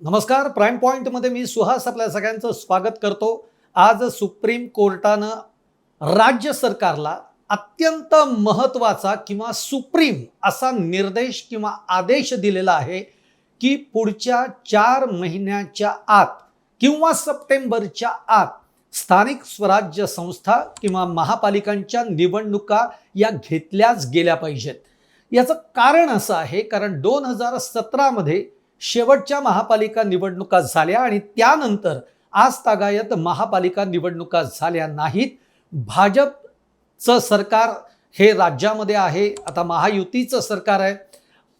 नमस्कार प्राईम पॉईंटमध्ये मी सुहास आपल्या सगळ्यांचं स्वागत करतो. आज सुप्रीम कोर्टानं राज्य सरकारला अत्यंत महत्त्वाचा किंवा सुप्रीम असा निर्देश किंवा आदेश दिलेला आहे की पुढच्या चार महिन्याच्या आत किंवा सप्टेंबरच्या आत स्थानिक स्वराज्य संस्था किंवा महापालिकांच्या निवडणुका या घेतल्याच गेल्या पाहिजेत. याचं कारण असं आहे कारण दोन हजार सतरामध्ये शेवटच्या महापालिका निवडणुका झाल्या आणि त्यानंतर आज तागायत महापालिका निवडणुका झाल्या नाहीत. भाजपचं सरकार हे राज्यामध्ये आहे आता महायुतीचं सरकार आहे.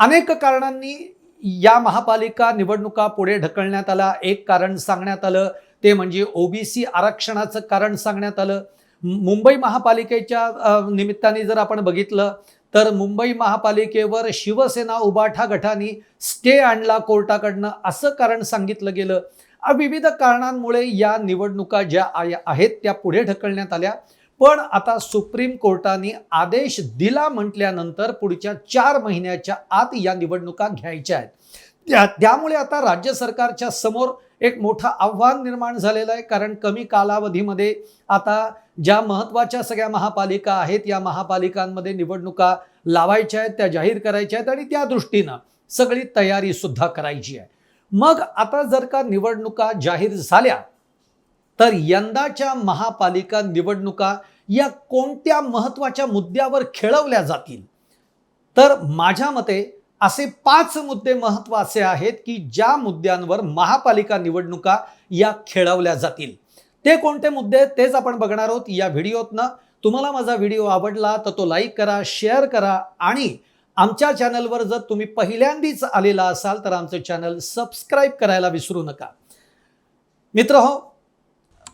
अनेक कारणांनी या महापालिका निवडणुका पुढे ढकलण्यात आला. एक कारण सांगण्यात आलं ते म्हणजे ओबीसी आरक्षणाचं कारण सांगण्यात आलं. मुंबई महापालिकेच्या निमित्ताने जर आपण बघितलं तर मुंबई महापालिकेवर शिवसेना उबाठा गटाने स्टे आणला कोर्टाकडनं असं कारण सांगितलं गेलं. अ, विविध कारणांमुळे या निवडणुका ज्या आहेत त्या पुढे ढकलण्यात आल्या. पण आता सुप्रीम कोर्टाने आदेश दिला म्हटल्यानंतर पुढच्या चार महिन्याच्या आत या निवडणुका घ्यायच्या आहेत. त्या त्यामुळे आता राज्य सरकारच्या समोर एक मोठं आव्हान निर्माण झालेलं आहे. कारण कमी कालावधीमध्ये आता ज्या महत्त्वाच्या सगळ्या महापालिका आहेत या महापालिकांमध्ये निवडणुका लावायच्या आहेत त्या जाहीर करायच्या आहेत आणि त्या दृष्टीनं सगळी तयारी सुद्धा करायची आहे. मग आता जर का निवडणुका जाहीर झाल्या तर यंदाच्या महापालिका निवडणुका या कोणत्या महत्त्वाच्या मुद्द्यावर खेळवल्या जातील? तर माझ्या मते असे पाच मुद्दे महत्त्वाचे आहेत की ज्या मुद्द्यांवर महापालिका निवडणुका या खेळवल्या जातील. ते कोणते मुद्दे आहेत तेच आपण बघणार आहोत या व्हिडिओतनं. तुम्हाला माझा व्हिडिओ आवडला तर तो लाईक करा शेअर करा आणि आमच्या चॅनलवर जर तुम्ही पहिल्यांदीच आलेला असाल तर आमचं चॅनल सबस्क्राईब करायला विसरू नका. मित्र हो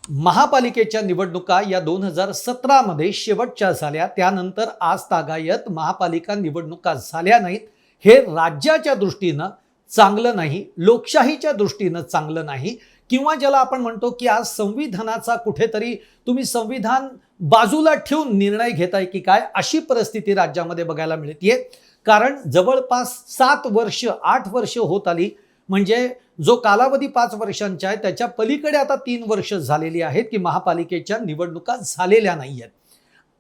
महापालिकेच्या निवडणुका या दोन हजार सतरामध्ये शेवटच्या झाल्या. त्यानंतर आज तागायत महापालिका निवडणुका झाल्या नाहीत. हे राज्याच्या दृष्टीनं चांगलं नाही लोकशाहीच्या दृष्टीनं चांगलं नाही. किंवा ज्याला आपण म्हणतो की आज संविधानाचा कुठेतरी तुम्ही संविधान बाजूला ठेवून निर्णय घेताय की काय अशी परिस्थिती राज्यामध्ये बघायला मिळतीये. कारण जवळपास सात वर्ष आठ वर्ष होत आली. म्हणजे जो कालावधी पाच वर्षांचा आहे त्याच्या पलीकडे आता तीन वर्ष झालेली आहेत की महापालिकेच्या निवडणुका झालेल्या नाही आहेत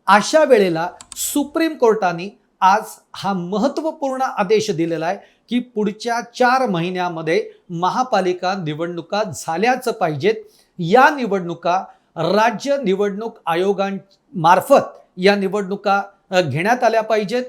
अशा वेळेला सुप्रीम कोर्टाने आज हा महत्त्वपूर्ण आदेश दिलेला आहे. की पुढच्या चार महिन्यामध्ये महापालिका निवडणुका झाल्याच पाहिजेत या निवडणुका राज्य निवडणूक आयोगांमार्फत या निवडणुका घेण्यात आल्या पाहिजेत.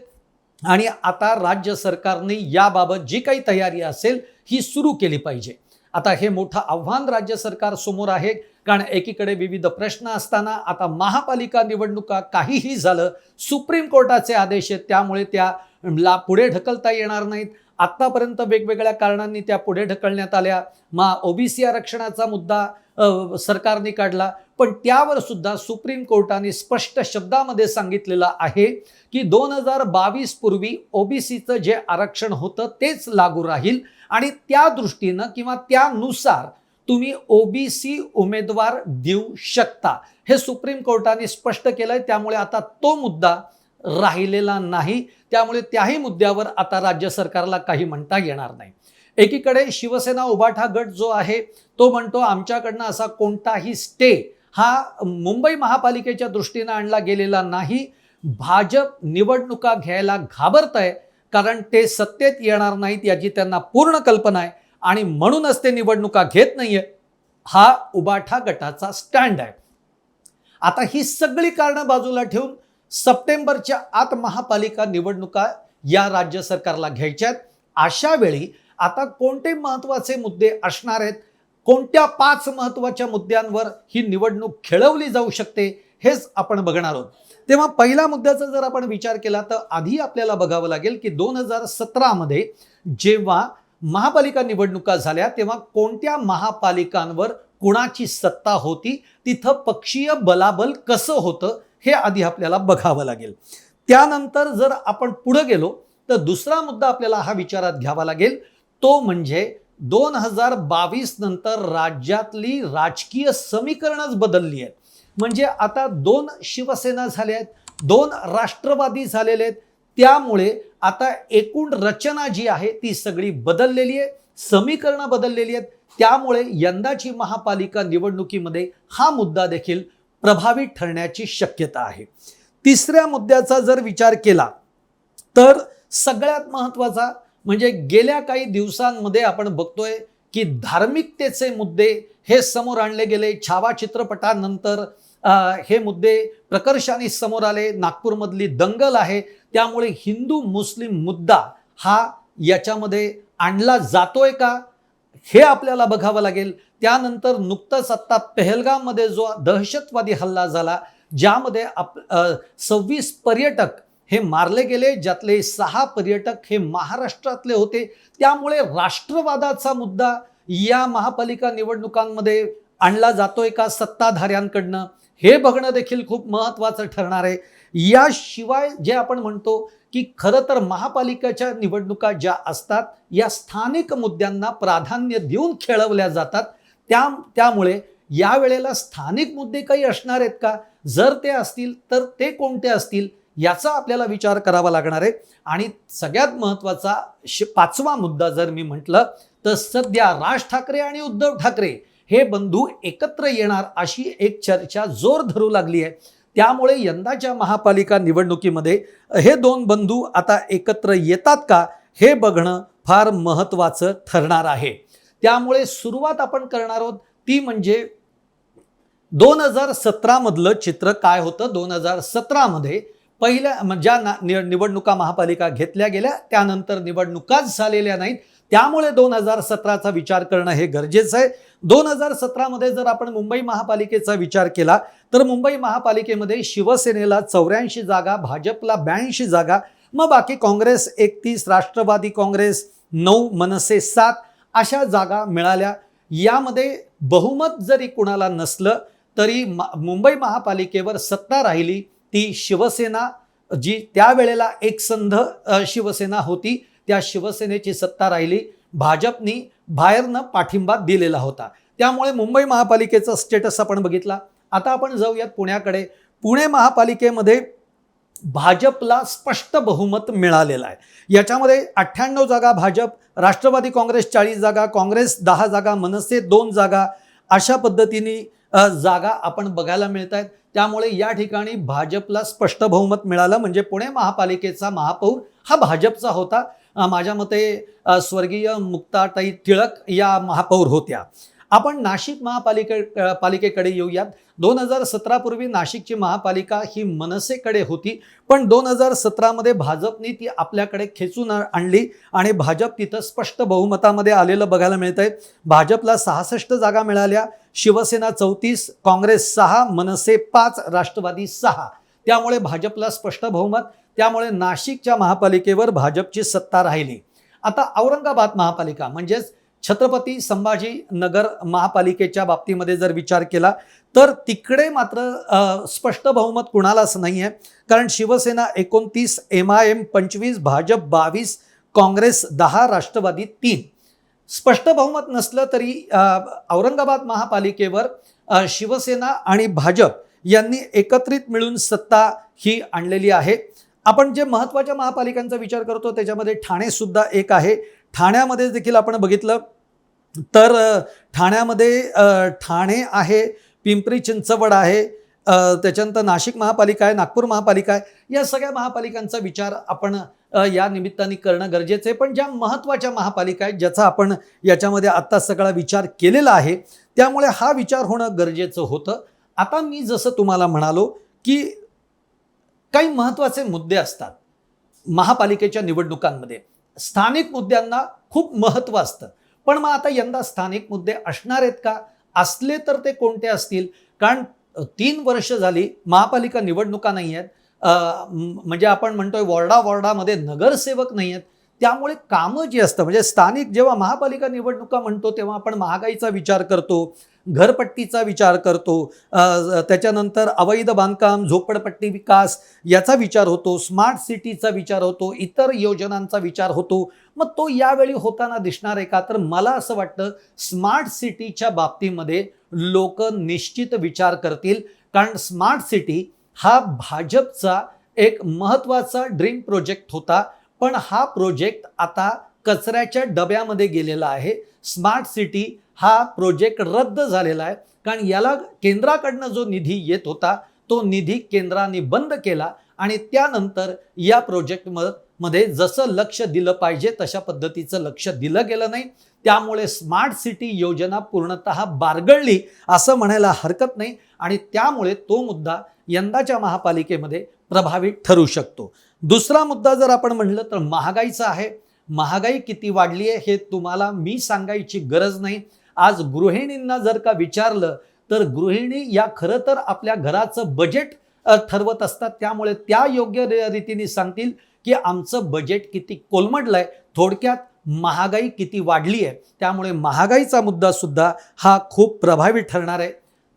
आणि आता राज्य सरकारने याबाबत जी काही तयारी असेल ही सुरू केली पाहिजे. आता हे मोठं आव्हान राज्य सरकार समोर आहे. कारण एकीकडे विविध प्रश्न असताना आता महापालिका निवडणुका काहीही झालं सुप्रीम कोर्टाचे आदेश आहेत त्यामुळे त्या ला पुढे ढकलता येणार नाहीत. आत्तापर्यंत वेगवेगळ्या कारणांनी त्या पुढे ढकलण्यात आल्या. मा ओबीसी आरक्षणाचा मुद्दा सरकारने काढला. पण त्यावर सुद्धा सुप्रीम कोर्टाने स्पष्ट शब्दामध्ये सांगितलेलं आहे की दोन हजार बावीस पूर्वी ओबीसीचं जे आरक्षण होतं तेच लागू राहील आणि त्या दृष्टीनं किंवा त्यानुसार तुम्ही ओबीसी उमेदवार देऊ शकता. हे सुप्रीम कोर्टाने स्पष्ट केलंय. त्यामुळे आता तो मुद्दा राहिलेला नाही. त्यामुळे त्याही मुद्द्यावर आता राज्य सरकारला काही म्हणता येणार नाही. एकीकडे शिवसेना उबाठा गट जो आहे तो म्हणतो आमच्याकडनं असा कोणताही स्टे हा मुंबई महापालिकेच्या दृष्टीनं आणला गेलेला नाही. भाजप निवडणुका घ्यायला घाबरत आहे कारण ते सत्तेत येणार नाहीत याची त्यांना पूर्ण कल्पना आहे आणि म्हणूनच ते निवडणुका घेत नाहीये. हा उबाठा गटाचा स्टँड आहे. आता ही सगळी कारणं बाजूला ठेवून सप्टेंबरच्या आत महापालिका निवडणुका या राज्य सरकारला घ्यायच्या आहेत अशा वेळी आता कोणते महत्त्वाचे मुद्दे असणार आहेत? कोणत्या पाच महत्त्वाच्या मुद्द्यांवर ही निवडणूक खेळवली जाऊ शकते? हेच आपण बघणार आहोत. तेव्हा पहिल्या मुद्द्याचा जर आपण विचार केला तर आधी आपल्याला बघावं लागेल की दोन हजार सतरामध्ये जेव्हा महापालिका निवडणुका झाल्या तेव्हा कोणत्या महापालिकांवर कुणाची सत्ता होती? तिथं पक्षीय बलाबल कसं होतं? हे आधी आपल्याला बघावं लागेल. त्यानंतर जर आपण पुढं गेलो तर दुसरा मुद्दा आपल्याला हा विचारात घ्यावा लागेल. तो म्हणजे दोन हजार बावीस नंतर राज्यातली राजकीय समीकरणच बदलली आहेत. म्हणजे आता दोन शिवसेना झाल्या आहेत दोन राष्ट्रवादी झालेले आहेत. त्यामुळे आता एकूण रचना जी आहे ती सगळी बदललेली आहे समीकरणं बदललेली आहेत. त्यामुळे यंदाची महापालिका निवडणुकीमध्ये हा मुद्दा देखील प्रभावी ठरण्याची शक्यता आहे. तिसऱ्या मुद्द्याचा जर विचार केला तर सगळ्यात महत्त्वाचा म्हणजे गेल्या काही दिवसांमध्ये आपण बघतोय की धार्मिकतेचे मुद्दे हे समोर आणले गेले. छावा चित्रपटानंतर हे मुद्दे प्रकर्षाने समोर आले. नागपूरमधली दंगल आहे. त्यामुळे हिंदू मुस्लिम मुद्दा हा याच्यामध्ये आणला जातोय का? हे आपल्याला बघावं लागेल. त्यानंतर नुकतंच आत्ता पेहलगाममध्ये जो दहशतवादी हल्ला झाला ज्यामध्ये आप सव्वीस पर्यटक हे मारले गेले ज्यातले सहा पर्यटक हे महाराष्ट्रातले होते. त्यामुळे राष्ट्रवादाचा मुद्दा या महापालिका निवडणुकांमध्ये आणला जातोय का सत्ताधाऱ्यांकडनं? हे बघणं देखील खूप महत्त्वाचं ठरणार आहे. याशिवाय जे आपण म्हणतो की खरं तर महापालिकेच्या निवडणुका ज्या असतात या स्थानिक मुद्द्यांना प्राधान्य देऊन खेळवल्या जातात. त्या त्यामुळे या वेळेला स्थानिक मुद्दे काही असणार आहेत का? जर ते असतील तर ते कोणते असतील याचा आपल्याला विचार करावा लागणार आहे. आणि सगळ्यात महत्त्वाचा श पाचवा मुद्दा जर मी म्हटलं तर सध्या राज ठाकरे आणि उद्धव ठाकरे हे बंधू एकत्र येणार अशी एक चर्चा जोर धरू लागली आहे. त्यामुळे यंदाच्या महापालिका निवडणुकीमध्ये हे दोन बंधू आता एकत्र येतात का हे बघणं फार महत्त्वाचं ठरणार आहे. त्यामुळे सुरुवात आपण करणार आहोत ती म्हणजे दोन हजार सतरामधलं चित्र काय होतं? दोन हजार सतरामध्ये पहिल्या ज्या ना निवडणुका महापालिका घेतल्या गेल्या त्यानंतर निवडणुकाच झालेल्या नाहीत. त्यामुळे दोन हजार सतराचा विचार करणं हे गरजेचं आहे. दोन हजार सतरामध्ये जर आपण मुंबई महापालिकेचा विचार केला तर मुंबई महापालिकेमध्ये शिवसेनेला चौऱ्याऐंशी जागा भाजपला ब्याऐंशी जागा मग बाकी काँग्रेस एकतीस राष्ट्रवादी काँग्रेस नऊ मनसे सात अशा जागा मिळाल्या. यामध्ये बहुमत जरी कुणाला नसलं तरी मा मुंबई महापालिकेवर सत्ता राहिली. ती शिवसेना जी त्यावेळेला एकसंध शिवसेना होती त्या शिवसेनेची सत्ता राहिली. भाजपनी बाहेरनं पाठिंबा दिलेला होता. त्यामुळे मुंबई महापालिकेचा स्टेटस आपण बघितला. आता आपण जाऊयात पुण्याकडे. पुणे महापालिकेमध्ये भाजपला स्पष्ट बहुमत मिळालेलं आहे. याच्यामध्ये अठ्ठ्याण्णव जागा भाजप राष्ट्रवादी काँग्रेस चाळीस जागा काँग्रेस दहा जागा मनसे दोन जागा. अशा पद्धतीने जागा आपण बघायला मिळत आहेत त्यामुळे या ठिकाणी भाजपला स्पष्ट बहुमत मिळालं. म्हणजे पुणे महापालिकेचा महापौर हा भाजपचा होता. माझ्या मते स्वर्गीय मुक्ताताई टिळक या महापौर होत्या. आपण नाशिक महापालिके पालिकेकडे येऊयात. दोन हजार सतरापूर्वी नाशिकची महापालिका ही मनसेकडे होती पण दोन हजार सतरामध्ये भाजपने ती आपल्याकडे खेचून आणली आणि भाजप तिथं स्पष्ट बहुमतामध्ये आलेलं बघायला मिळत आहे भाजपला सहासष्ट जागा मिळाल्या शिवसेना चौतीस काँग्रेस सहा मनसे पाच राष्ट्रवादी सहा. त्यामुळे भाजपला स्पष्ट बहुमत. त्यामुळे नाशिकच्या महापालिकेवर भाजपची सत्ता राहिली. आता औरंगाबाद महापालिका म्हणजेच छत्रपती संभाजी नगर महापालिकेच्या बाबतीमध्ये जर विचार केला तर तिकडे मात्र स्पष्ट बहुमत कुणालाच नाही आहे कारण शिवसेना एकोणतीस एम आय एम पंचवीस भाजप बावीस काँग्रेस दहा राष्ट्रवादी तीन. स्पष्ट बहुमत नसलं तरी औरंगाबाद महापालिकेवर शिवसेना आणि भाजप यांनी एकत्रित मिळून सत्ता ही आणलेली आहे. आपण जे महत्त्वाच्या महापालिकांचा विचार करतो त्याच्यामध्ये ठाणे सुद्धा एक आहे. ठाण्यामध्ये देखील आपण बघितलं तर ठाण्यामध्ये ठाणे आहे पिंपरी चिंचवड आहे त्याच्यानंतर नाशिक महापालिका आहे नागपूर महापालिका आहे. या सगळ्या महापालिकांचा विचार आपण या निमित्ताने करणं गरजेचं आहे. पण ज्या महत्त्वाच्या महापालिका आहेत ज्याचा आपण याच्यामध्ये आत्ता सगळा विचार केलेला आहे त्यामुळे हा विचार होणं गरजेचं होतं. आता मी जसं तुम्हाला म्हणालो की काही महत्त्वाचे मुद्दे असतात. महापालिकेच्या निवडणुकांमध्ये स्थानिक मुद्द्यांना खूप महत्त्व असतं. पण मग आता यंदा स्थानिक मुद्दे असणार आहेत का? असले तर ते कोणते असतील? कारण तीन वर्ष झाली महापालिका निवडणुका नाही आहेत. म्हणजे आपण म्हणतोय वॉर्डा वॉर्डामध्ये नगरसेवक नाही आहेत. त्यामुळे कामं जी असतं म्हणजे स्थानिक जेव्हा महापालिका निवडणुका म्हणतो तेव्हा आपण महागाईचा विचार करतो. घरपट्टीचा विचार करतो. त्याच्यानंतर अवैध बांधकाम झोपडपट्टी विकास याचा विचार होतो. स्मार्ट सिटीचा विचार होतो. इतर योजनांचा विचार होतो. मग तो यावेळी होताना दिसणार आहे का? तर मला असं वाटतं स्मार्ट सिटीच्या बाबतीमध्ये लोक निश्चित विचार करतील. कारण स्मार्ट सिटी हा भाजपचा एक महत्त्वाचा ड्रीम प्रोजेक्ट होता. पण हा प्रोजेक्ट आता कचऱ्याच्या डब्यामध्ये गेलेला आहे. स्मार्ट सिटी हा प्रोजेक्ट रद्द झालेला आहे. कारण याला केंद्राकडनं जो निधी येत होता तो निधी केंद्राने बंद केला आणि त्यानंतर या प्रोजेक्टमध्ये जसं लक्ष दिलं पाहिजे तशा पद्धतीचं लक्ष दिलं गेलं नाही. त्यामुळे स्मार्ट सिटी योजना पूर्णतः बारगळली असं म्हणायला हरकत नाही आणि त्यामुळे तो मुद्दा यंदाच्या महापालिकेमध्ये प्रभावी ठरू शकतो. दुसरा मुद्दा जर आपण म्हणलं तर महागाईचा आहे. महागाई किती वाढली आहे हे तुम्हाला मी सांगायची गरज नाही. आज गृहिणींना जर का विचारलं तर गृहिणी या खरं तर आपल्या घराचं बजेट ठरवत असतात. त्यामुळे त्या योग्य रीतीने सांगतील की आमचं बजेट किती कोलमडलं आहे थोडक्यात महागाई किती वाढली आहे त्यामुळे महागाईचा मुद्दा सुद्धा हा खूप प्रभावी ठरणार आहे.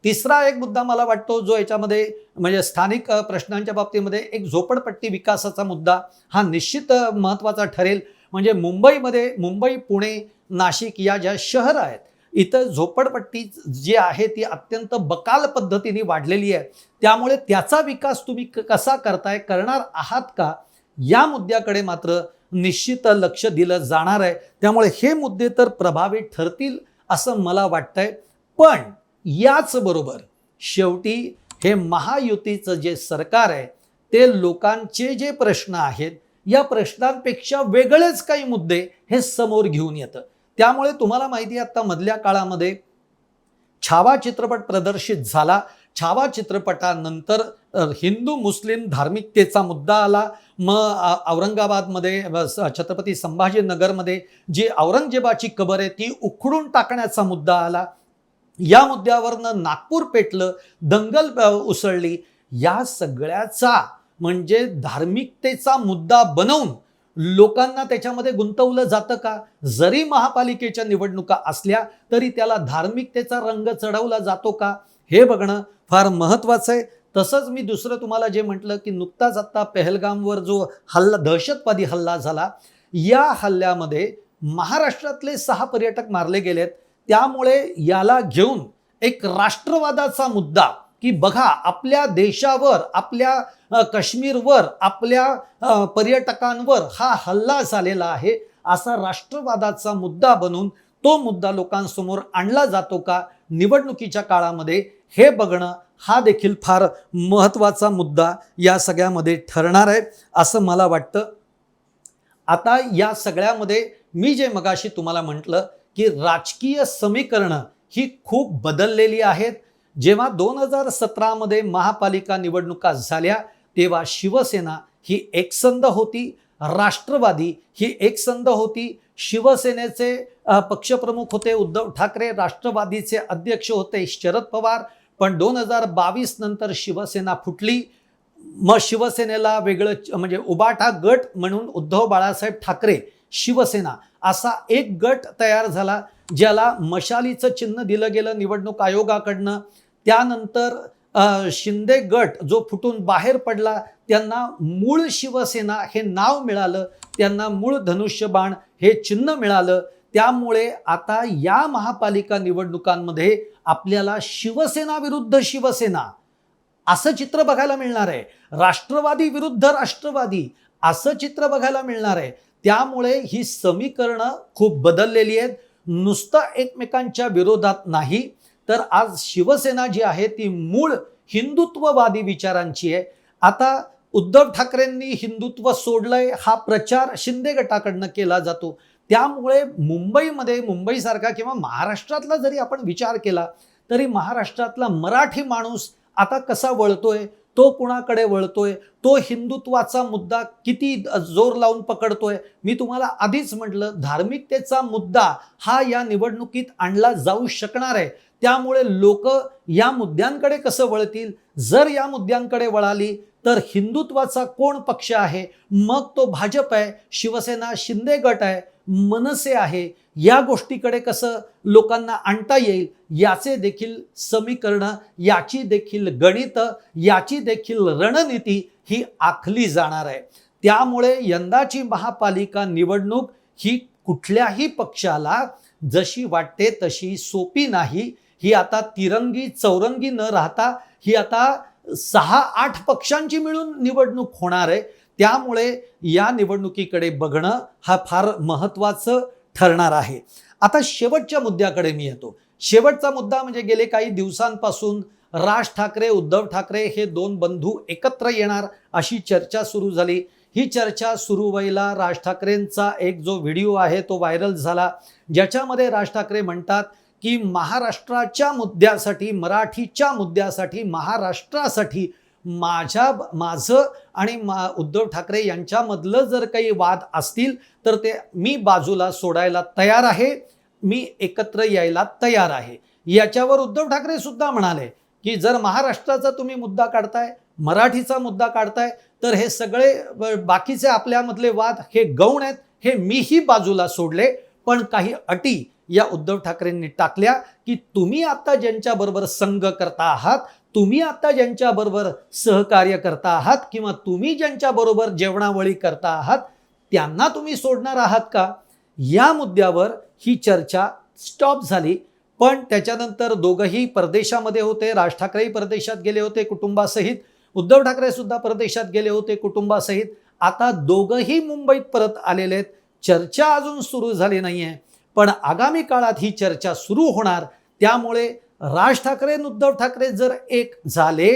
तिसरा एक मुद्दा मला वाटतो जो याच्यामध्ये म्हणजे स्थानिक प्रश्नांच्या बाबतीमध्ये एक झोपडपट्टी विकासाचा मुद्दा हा निश्चित महत्त्वाचा ठरेल. म्हणजे मुंबईमध्ये मुंबई पुणे नाशिक या ज्या शहर आहेत इथं झोपडपट्टी जी आहे ती अत्यंत बकाल पद्धतीने वाढलेली आहे. त्यामुळे त्याचा विकास तुम्ही क- कसा करताय करणार आहात का या मुद्द्याकडे मात्र निश्चित लक्ष दिलं जाणार आहे. त्यामुळे हे मुद्दे तर प्रभावी ठरतील असं मला वाटतंय. पण याचबरोबर शेवटी हे महायुतीचं जे सरकार आहे ते लोकांचे जे प्रश्न आहेत या प्रश्नांपेक्षा वेगळेच काही मुद्दे हे समोर घेऊन येतं. त्यामुळे तुम्हाला माहिती आहे आता मधल्या काळामध्ये छावा चित्रपट प्रदर्शित झाला. छावा चित्रपटानंतर हिंदू मुस्लिम धार्मिकतेचा मुद्दा आला. मग औरंगाबादमध्ये छत्रपती संभाजीनगरमध्ये जी औरंगजेबाची कबर आहे ती उखडून टाकण्याचा मुद्दा आला. या मुद्द्यावरनं नागपूर पेटलं दंगल उसळली. या सगळ्याचा म्हणजे धार्मिकतेचा मुद्दा बनवून लोकांना त्याच्यामध्ये गुंतवलं जातं का? जरी महापालिकेच्या निवडणुका असल्या तरी त्याला धार्मिकतेचा रंग चढवला जातो का? हे बघणं फार महत्त्वाचं आहे. तसंच मी दुसरं तुम्हाला जे म्हटलं की नुकताच आत्ता पहलगामवर जो हल्ला दहशतवादी हल्ला झाला या हल्ल्यामध्ये महाराष्ट्रातले सहा पर्यटक मारले गेलेत. त्यामुळे याला घेऊन एक राष्ट्रवादाचा मुद्दा की बघा आपल्या देशावर आपल्या काश्मीरवर आपल्या पर्यटकांवर हा हल्ला झालेला आहे. असा राष्ट्रवादाचा मुद्दा बनून तो मुद्दा लोकांसमोर आणला जातो का निवडणुकीच्या काळामध्ये हे बघणं हा देखील फार महत्त्वाचा मुद्दा या सगळ्यामध्ये ठरणार आहे असं मला वाटतं. आता या सगळ्यामध्ये मी जे मगाशी तुम्हाला म्हटलं की राजकीय समीकरणं ही खूप बदललेली आहेत. जेव्हा दोन हजार सतरामध्ये महापालिका निवडणुका झाल्या तेव्हा शिवसेना ही एकसंध होती राष्ट्रवादी ही एकसंध होती. शिवसेनेचे पक्षप्रमुख होते उद्धव ठाकरे राष्ट्रवादीचे अध्यक्ष होते शरद पवार. पण दोन हजार बावीस नंतर शिवसेना फुटली. मग शिवसेनेला वेगळं म्हणजे उबाटा गट म्हणून उद्धव बाळासाहेब ठाकरे शिवसेना असा एक गट तयार झाला ज्याला मशालीचं चिन्ह दिलं गेलं निवडणूक आयोगाकडनं. त्यानंतर शिंदे गट जो फुटून बाहेर पडला त्यांना मूळ शिवसेना हे नाव मिळालं त्यांना मूळ धनुष्यबाण हे चिन्ह मिळालं. त्यामुळे आता या महापालिका निवडणुकांमध्ये आपल्याला शिवसेना विरुद्ध शिवसेना असं चित्र बघायला मिळणार आहे. राष्ट्रवादी विरुद्ध राष्ट्रवादी असं चित्र बघायला मिळणार आहे. त्यामुळे ही समीकरणं खूप बदललेली आहेत. नुसतं एकमेकांच्या विरोधात नाही तर आज शिवसेना जी आहे ती मूळ हिंदुत्ववादी विचारांची आहे. आता उद्धव ठाकरेंनी हिंदुत्व सोडलंय हा प्रचार शिंदे गटाकडनं केला जातो. त्यामुळे मुंबईमध्ये मुंबईसारखा किंवा महाराष्ट्रातला जरी आपण विचार केला तरी महाराष्ट्रातला मराठी माणूस आता कसा वळतोय तो कुणाकडे वळतोय? तो हिंदुत्वाचा मुद्दा किती जोर लावून पकडतोय? मी तुम्हाला आधीच म्हटलं धार्मिकतेचा मुद्दा हा या निवडणुकीत आणला जाऊ शकणार आहे. त्यामुळे लोक या मुद्द्यांकडे कसं वळतील? जर या मुद्द्यांकडे वळाली तर हिंदुत्वाचा कोण पक्ष आहे? मग तो भाजप आहे शिवसेना शिंदे गट आहे. मनसे आहे या गोष्टीकडे कसं लोकांना आणता येईल याचे देखील समीकरणं याची देखील गणित याची देखील रणनीती ही आखली जाणार आहे. त्यामुळे यंदाची महापालिका निवडणूक ही कुठल्याही पक्षाला जशी वाटते तशी सोपी नाही. ही आता तिरंगी चौरंगी न राहता ही आता सहा आठ पक्षांची मिळून निवडणूक होणार आहे. त्यामुळे या निवडणुकीकडे बघणं हा फार महत्त्वाचं ठरणार आहे. आता शेवटच्या मुद्द्याकडे मी येतो. शेवटचा मुद्दा म्हणजे गेले काही दिवसांपासून राज ठाकरे उद्धव ठाकरे हे दोन बंधू एकत्र येणार अशी चर्चा सुरू झाली. ही चर्चा सुरू व्हायला राज ठाकरेंचा एक जो व्हिडिओ आहे तो व्हायरल झाला ज्याच्यामध्ये राज ठाकरे म्हणतात की महाराष्ट्राच्या मुद्द्यासाठी मराठीच्या मुद्द्यासाठी महाराष्ट्रासाठी माझ्या माझं आणि मा उद्धव ठाकरे यांच्यामधलं जर काही वाद असतील तर ते मी बाजूला सोडायला तयार आहे. मी एकत्र यायला तयार आहे. याच्यावर उद्धव ठाकरे सुद्धा म्हणाले की जर महाराष्ट्राचा तुम्ही मुद्दा काढताय मराठीचा मुद्दा काढताय तर हे सगळे बाकीचे आपल्यामधले वाद हे गौण आहेत हे मीही बाजूला सोडले. पण काही अटी या उद्धव ठाकरेंनी टाकल्या की तुम्ही आता ज्यांच्याबरोबर संघ करता आहात तुम्ही आता ज्यांच्याबरोबर सहकार्य करता आहात किंवा तुम्ही ज्यांच्याबरोबर जेवणावळी करता आहात त्यांना तुम्ही सोडणार आहात का? या मुद्द्यावर ही चर्चा स्टॉप झाली. पण त्याच्यानंतर दोघंही परदेशामध्ये होते. राज ठाकरेही परदेशात गेले होते कुटुंबासहित. उद्धव ठाकरे सुद्धा परदेशात गेले होते कुटुंबासहित. आता दोघंही मुंबईत परत आलेले आहेत. चर्चा अजून सुरू झाली नाही आहे पण आगामी काळात ही चर्चा सुरू होणार. त्यामुळे राज ठाकरे आणि उद्धव ठाकरे जर एक झाले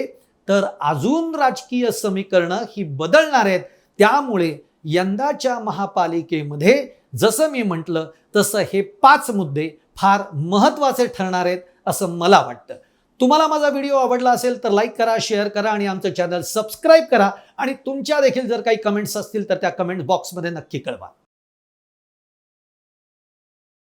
तर अजून राजकीय समीकरणं ही बदलणार आहेत. त्यामुळे यंदाच्या महापालिकेमध्ये जसं मी म्हटलं तसं हे पाच मुद्दे फार महत्त्वाचे ठरणार आहेत असं मला वाटतं. तुम्हाला माझा व्हिडिओ आवडला असेल तर लाईक करा शेअर करा आणि आमचं चॅनल सबस्क्राईब करा. आणि तुमच्या देखील जर काही कमेंट्स असतील तर त्या कमेंट बॉक्समध्ये नक्की कळवा.